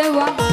দেওয়া